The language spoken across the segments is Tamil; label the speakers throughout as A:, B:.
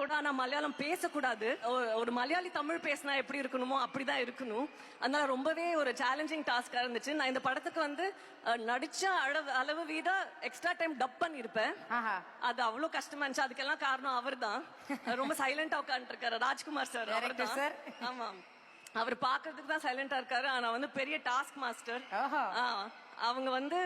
A: கூட ஆனா மலையாளம் பேசக்கூடாது. ஒரு மலையாளி தமிழ் பேசினா எப்படி இருக்கணுமோ அப்படிதான் இருக்கணும். அதனால ரொம்பவே ஒரு சேலஞ்சிங் டாஸ்கா இருந்துச்சு. நான் இந்த படத்துக்கு வந்து நடிச்ச அளவு அளவு வீத எக்ஸ்ட்ரா டைம் டப் பண்ணியிருப்பேன்
B: ஆஹா.
A: அது அவ்வளவு கஷ்டமா இருந்துச்சு. அதுக்கெல்லாம் காரணம் அவர்தான். ரொம்ப சைலண்டா உட்காந்துருக்காரு ராஜ்குமார் சார் அவர்தான்.
B: sir.
A: ஆமா அவர் பாக்குறதுக்கு தான் சைலண்டா இருக்காரு. ஆனா வந்து பெரிய டாஸ்க் மாஸ்டர்
B: ஓஹோ.
A: அவங்க வந்து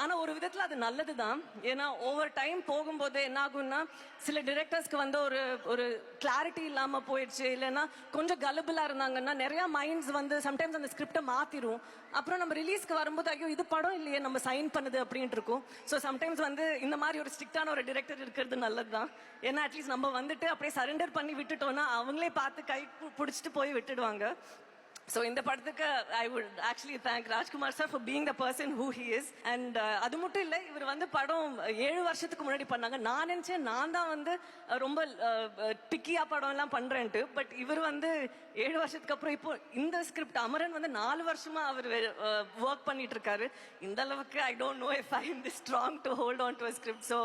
A: ஆனால் ஆனா ஒரு விதத்துல அது நல்லதுதான். ஏன்னா ஓவர் டைம் போகும்போது என்ன ஆகும்னா சில டிரெக்டர்ஸ்க்கு வந்து ஒரு ஒரு கிளாரிட்டி இல்லாம போயிடுச்சு. இல்லைன்னா கொஞ்சம் கலபிளா இருந்தாங்கன்னா நிறைய மைண்ட்ஸ் வந்து சம்டைம்ஸ் அந்த ஸ்கிரிப்டை மாத்திரும். அப்புறம் நம்ம ரிலீஸ்க்கு வரும்போது ஐயோ இது படம் இல்லையே நம்ம சைன் பண்ணுது அப்படின்ட்டு இருக்கும். ஸோ சம்டைம்ஸ் வந்து இந்த மாதிரி ஒரு ஸ்ட்ரிக்டான ஒரு டிரெக்டர் இருக்கிறது நல்லதுதான். ஏன்னா அட்லீஸ்ட் நம்ம வந்துட்டு அப்படியே சரண்டர் பண்ணி விட்டுட்டோம்னா அவங்களே பார்த்து கை பிடிச்சிட்டு போய் விட்டுடுவாங்க. ஸோ இந்த படத்துக்கு I would actually thank Rajkumar sir for being the person who he is and அது மட்டும் இல்லை இவர் வந்து படம் ஏழு வருஷத்துக்கு முன்னாடி பண்ணாங்க. நான் நினச்சேன் நான் தான் வந்து ரொம்ப டிக்கியா படம் எல்லாம் பண்றேன்ட்டு. பட் இவர் வந்து ஏழு வருஷத்துக்கு அப்புறம் இப்போ இந்த ஸ்கிரிப்ட் அமரன் வந்து நாலு வருஷமா அவர் ஒர்க் பண்ணிட்டு இருக்காரு. இந்த அளவுக்கு I don't know if I am the strong to hold on to script so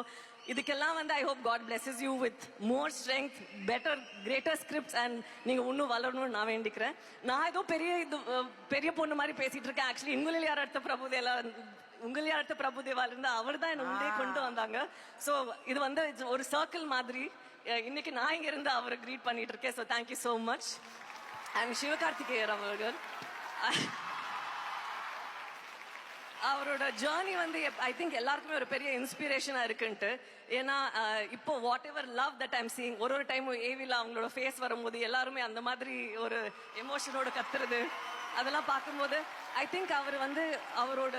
A: இதுக்கெல்லாம் வந்து I hope God blesses you with more strength better greater scripts and நீங்க இன்னும் வளரணும்னு நான் வேண்டிக்கிறேன். நான் ஏதோ பெரிய இது பெரிய பொண்ணு மாதிரி பேசிட்டு இருக்கேன். ஆக்சுவலி உங்களில் யார் அடுத்த பிரபுதேலா உங்கள் அடுத்த பிரபுதேவால இருந்து அவர் தான் என்ன உள்ளே கொண்டு வந்தாங்க. ஸோ இது வந்து ஒரு சர்க்கிள் மாதிரி இன்னைக்கு நான் இங்க இருந்து அவரை க்ரீட் பண்ணிட்டு இருக்கேன். So thank you so much and Sivakarthikeyar அவர்கள். அவரோட ஜேர்னி வந்து ஐ திங்க் எல்லாருக்குமே ஒரு பெரிய இன்ஸ்பிரேஷனா இருக்குன்ட்டு. ஏன்னா இப்போ whatever love that I'm seeing ஒரு ஒரு டைம் ஏவில அவங்களோட ஃபேஸ் வரும்போது எல்லாருமே அந்த மாதிரி ஒரு எமோஷனோட கத்துறது. அதெல்லாம் பார்க்கும்போது ஐ திங்க் அவர் வந்து அவரோட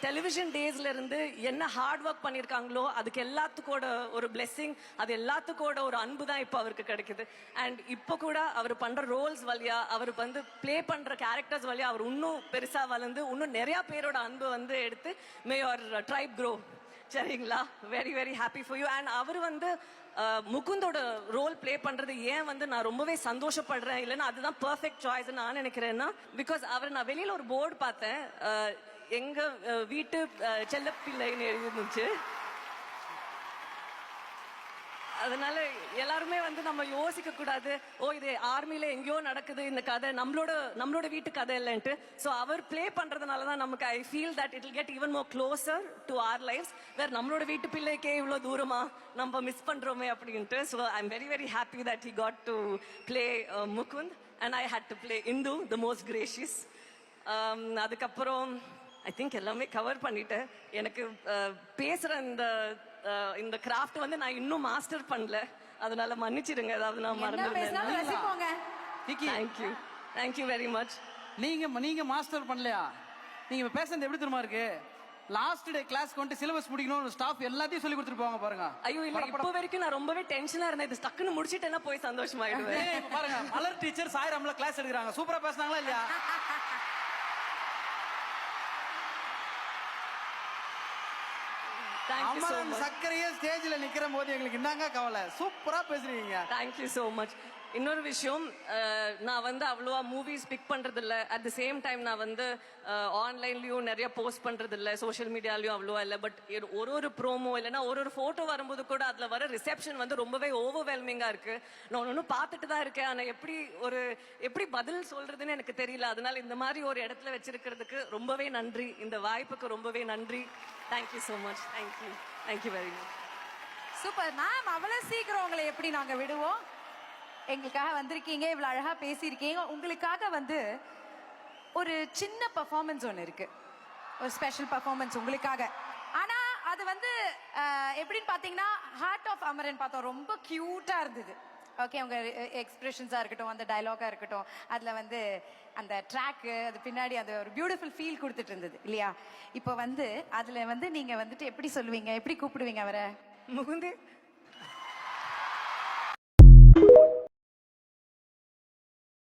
A: டெலிவிஷன் டேஸ்ல இருந்து என்ன ஹார்ட் ஒர்க் பண்ணியிருக்காங்களோ அதுக்கு எல்லாத்துக்கோட ஒரு பிளெஸ்ஸிங் அது எல்லாத்துக்கோட ஒரு அன்பு தான் இப்போ அவருக்கு கிடைக்குது. அண்ட் இப்போ கூட அவர் பண்ற ரோல்ஸ் வழியா அவர் வந்து ப்ளே பண்ற கேரக்டர்ஸ் வழியா அவர் இன்னும் பெருசா வளர்ந்து இன்னும் நிறைய பேரோட அன்பு வந்து எடுத்து மே யுவர் ட்ரைப் க்ரோ சரிங்களா? Very very happy for you and அவர் வந்து முகுந்தோட ரோல் ப்ளே பண்றது ஏன் வந்து நான் ரொம்பவே சந்தோஷப்படுறேன்? இல்லைன்னா அதுதான் பர்ஃபெக்ட் சாய்ஸ் நான் நினைக்கிறேன்னா பிகாஸ் அவர் நான் வெளியில ஒரு போர்டு பார்த்தேன். எங்க அஹ், வீட்டு அஹ், செல்லப்பிள்ளைன்னு எழுதிருந்துச்சு அதனால எல்லாருமே வந்து நம்ம யோசிக்க கூடாது. ஓ இது ஆர்மியில எங்கேயோ நடக்குது இந்த கதை. நம்மளோட நம்மளோட வீட்டு கதை இல்லைன்ட்டு. ஸோ அவர் ப்ளே பண்றதுனால தான் நமக்கு I feel that it get even more closer to our life வேற நம்மளோட வீட்டு பிள்ளைக்கே இவ்வளோ தூரமா நம்ம மிஸ் பண்றோமே அப்படின்ட்டு. So I am very very happy that he got to play Mukund and I had to play Indhu the most gracious அதுக்கப்புறம் ஐ திங்க் எல்லாமே கவர் பண்ணிட்டேன். எனக்கு uh, பேசுகிற இந்த இந்த கிராஃப்ட் வந்து நான் இன்னும் மாஸ்டர் பண்ணல. அதனால மன்னிச்சிடுங்க. ஏதாவது நான்
C: Vicky.
A: Thank you thank you very much
C: நீங்க நீங்க மாஸ்டர் பண்ணலையா? நீங்க பேசுறது எப்படி தெரியுமா இருக்கு? லாஸ்ட் டே கிளாஸ்க்கு வந்துட்டு சிலபஸ் முடிக்கணும் ஸ்டாஃப் எல்லாத்தையும் சொல்லி கொடுத்துட்டு போவாங்க பாருங்க.
A: ஐயோ இல்ல இப்போ வரைக்கும் நான் ரொம்பவே டென்ஷனா இருந்தேன். இது டக்குன்னு முடிச்சிட்டேன்னா போய் சந்தோஷமாயிடுவேன்.
C: பாருங்க. மலர் டீச்சர் சாயிரம்ல கிளாஸ் எடுக்கிறாங்க. சூப்பரா பேசுனாங்களா இல்லையா
A: தேங்க்யூ ஸோ
C: அமரன் சக்கரையே ஸ்டேஜ்ல நிக்கிற போது எங்களுக்கு என்னங்க கவலை? சூப்பரா பேசுறீங்க.
A: தேங்க்யூ ஸோ மச் இன்னொரு விஷயம் நான் வந்து அவ்வளோவா மூவிஸ் பிக் பண்ணுறதில்ல அட் த சேம் டைம் நான் வந்து ஆன்லைன்லேயும் நிறைய போஸ்ட் பண்ணுறதில்ல சோஷியல் மீடியாலையும் அவ்வளோவா இல்லை. பட் ஒரு ஒரு ப்ரோமோ இல்லைன்னா ஒரு ஒரு ஃபோட்டோ வரும்போது கூட அதில் வர ரிசெப்ஷன் வந்து ரொம்பவே ஓவர்வெல்மிங்காக இருக்குது நான் ஒன்று பார்த்துட்டு தான் இருக்கேன். ஆனால் எப்படி ஒரு எப்படி பதில் சொல்கிறதுன்னு எனக்கு தெரியல. அதனால இந்த மாதிரி ஒரு இடத்துல வச்சிருக்கிறதுக்கு ரொம்பவே நன்றி. இந்த வாய்ப்புக்கு ரொம்பவே நன்றி. Thank you so much thank you thank you very much
B: super ma'am அவ்வளோ சீக்கிரம் உங்களை எப்படி நாங்கள் விடுவோம்? எங்களுக்காக வந்திருக்கீங்க இவ்வளோ அழகாக பேசியிருக்கீங்க. உங்களுக்காக வந்து ஒரு சின்ன பர்ஃபார்மன்ஸ் ஒன்று இருக்கு. ஒரு ஸ்பெஷல் பர்ஃபார்மன்ஸ் உங்களுக்காக. ஆனால் அது வந்து எப்படின்னு பார்த்தீங்கன்னா ஹார்ட் ஆஃப் அமரன் பார்த்தோம். ரொம்ப க்யூட்டாக இருந்தது. ஓகே அவங்க எக்ஸ்பிரஷன்ஸாக இருக்கட்டும் அந்த டயலாகா இருக்கட்டும் அதில் வந்து அந்த ட்ராக்கு அது பின்னாடி அந்த ஒரு பியூட்டிஃபுல் ஃபீல் கொடுத்துட்டு இருந்தது இல்லையா? இப்போ வந்து அதில் வந்து நீங்கள் வந்துட்டு எப்படி சொல்லுவீங்க? எப்படி கூப்பிடுவீங்க அவரை?
A: முகுந்தி.